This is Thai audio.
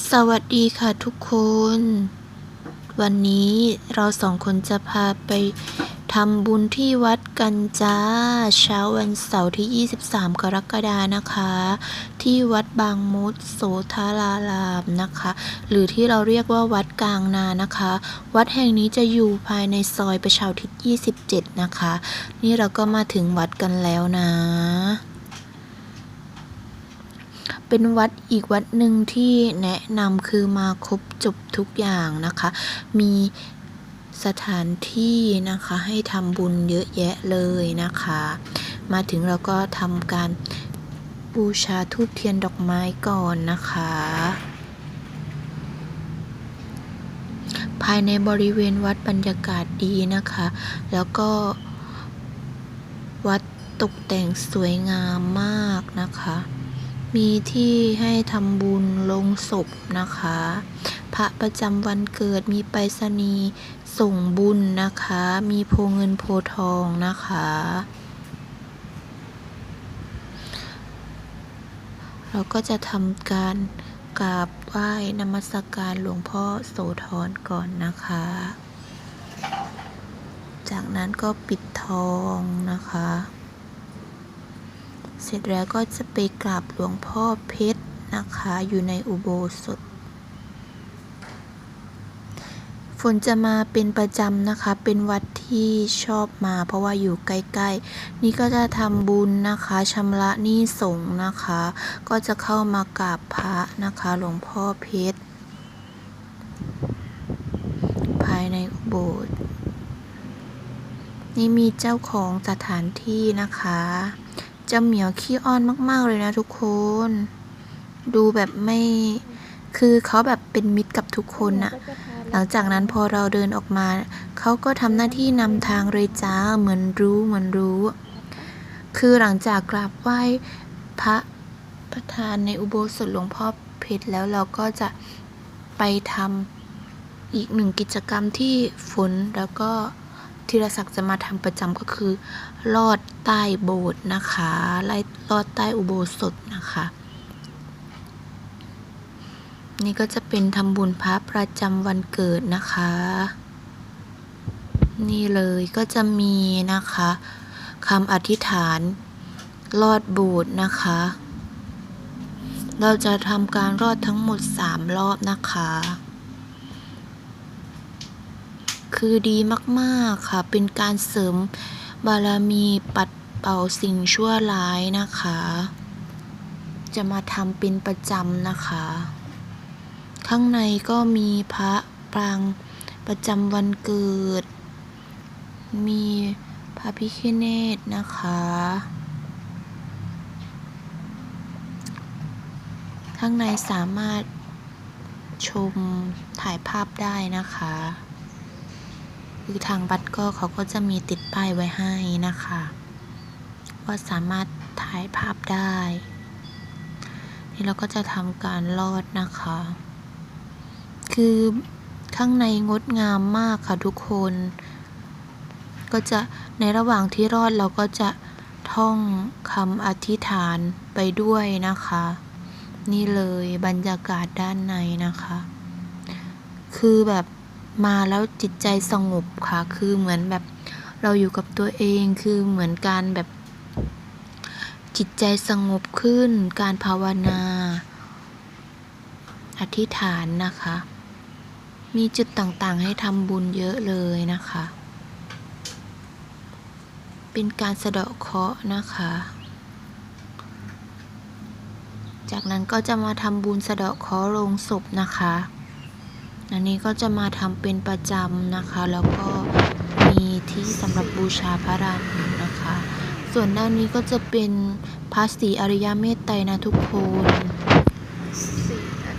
สวัสดีค่ะทุกคน วันนี้เราสองคนจะพาไปทำบุญที่วัดกันจ้า เช้าวันเสาร์ที่ 23 กรกฎานะคะ ที่วัดบางมุดโสธารารามนะคะ หรือที่เราเรียกว่าวัดกลางนานะคะ วัดแห่งนี้จะอยู่ภายในซอยประชาทิศ 27 นะคะ นี่เราก็มาถึงวัดกันแล้วนะ เป็นวัดอีกวัดหนึ่งที่แนะนำคือมาครบจบทุกอย่างนะคะ มีสถานที่นะคะให้ทำบุญเยอะแยะเลยนะคะ มาถึงเราก็ทำการบูชาทูบเทียนดอกไม้ก่อนนะคะ ภายในบริเวณวัดบรรยากาศดีนะคะ แล้วก็วัดตกแต่งสวยงามมากนะคะ มีที่ให้ทำบุญลงศพนะคะ พระประจำวันเกิดมีไปรษณีย์ส่งบุญนะคะ มีโพเงินโพทองนะคะ เราก็จะทำการกราบไหว้นมัสการหลวงพ่อโสธรก่อนนะคะ จากนั้นก็ปิดทองนะคะ เสร็จแล้วก็จะไปกราบหลวงพ่อเพชรนะคะ อยู่ในอุโบสถ ฝนจะมาเป็นประจำนะคะ เป็นวัดที่ชอบมา เพราะว่าอยู่ใกล้ๆ นี่ก็จะทำบุญนะคะชำระหนี้สงนะคะ ก็จะเข้ามากราบพระนะคะ หลวงพ่อเพชร ภายในอุโบสถนี่มีเจ้าของสถานที่นะคะ จ้าเหมียวขี้อ้อนมาก ๆ เลยนะทุกคน ดูแบบไม่คือเขาแบบเป็นมิตรกับทุกคนน่ะ หลังจากนั้นพอเราเดินออกมา เขาก็ทำหน้าที่นำทางเลยจ้าเหมือนรู้เหมือนรู้ คือหลังจากกราบไหว้พระประธานในอุโบสถหลวงพ่อเพชรแล้วเราก็จะไปทำอีกหนึ่งกิจกรรมที่ฝนแล้วก็ ธีรศักดิ์จะมาทำประจำก็คือ ลอดใต้โบสถ์นะคะไล่ลอดใต้อุโบสถนะคะ นี่ก็จะเป็นทำบุญพระประจำวันเกิดนะคะ นี่เลยก็จะมีนะคะคำอธิษฐานลอดโบสถ์นะคะ เราจะทำการรอดทั้งหมด 3 รอบนะคะ คือดีมาก ๆ ค่ะ เป็นการเสริมบารมีปัดเป่าสิ่งชั่วร้ายนะคะ จะมาทำเป็นประจำนะคะ ข้างในก็มีพระปรางประจำวันเกิด มีพระพิฆเนศนะคะ ข้างในสามารถชมถ่ายภาพได้นะคะ คือทางวัดก็เขาก็จะมีติดป้ายไว้ให้นะคะ ว่าสามารถถ่ายภาพได้ นี่เราก็จะทำการลอดนะคะ คือข้างในงดงามมากค่ะทุกคน ก็จะในระหว่างที่รอดเราก็จะท่องคำอธิษฐานไปด้วยนะคะ นี่เลยบรรยากาศด้านในนะคะ คือแบบ มาแล้วจิตใจสงบค่ะ คือเหมือนแบบเราอยู่กับตัวเองคือเหมือนการแบบ จิตใจสงบขึ้น การภาวนา อธิษฐานนะคะ มีจุดต่างๆ ให้ทำบุญเยอะเลยนะคะ เป็นการสะเดาะเคราะห์นะคะ จากนั้นก็จะมาทำบุญสะเดาะเคราะห์ลงศพนะคะ อันนี้ก็จะมาทำเป็นประจำนะคะ แล้วก็มีที่สำหรับบูชาพระราหูนะคะ ส่วนด้านนี้ก็จะเป็นพระศรีอริยเมตไตรนะทุกคนสี่อัน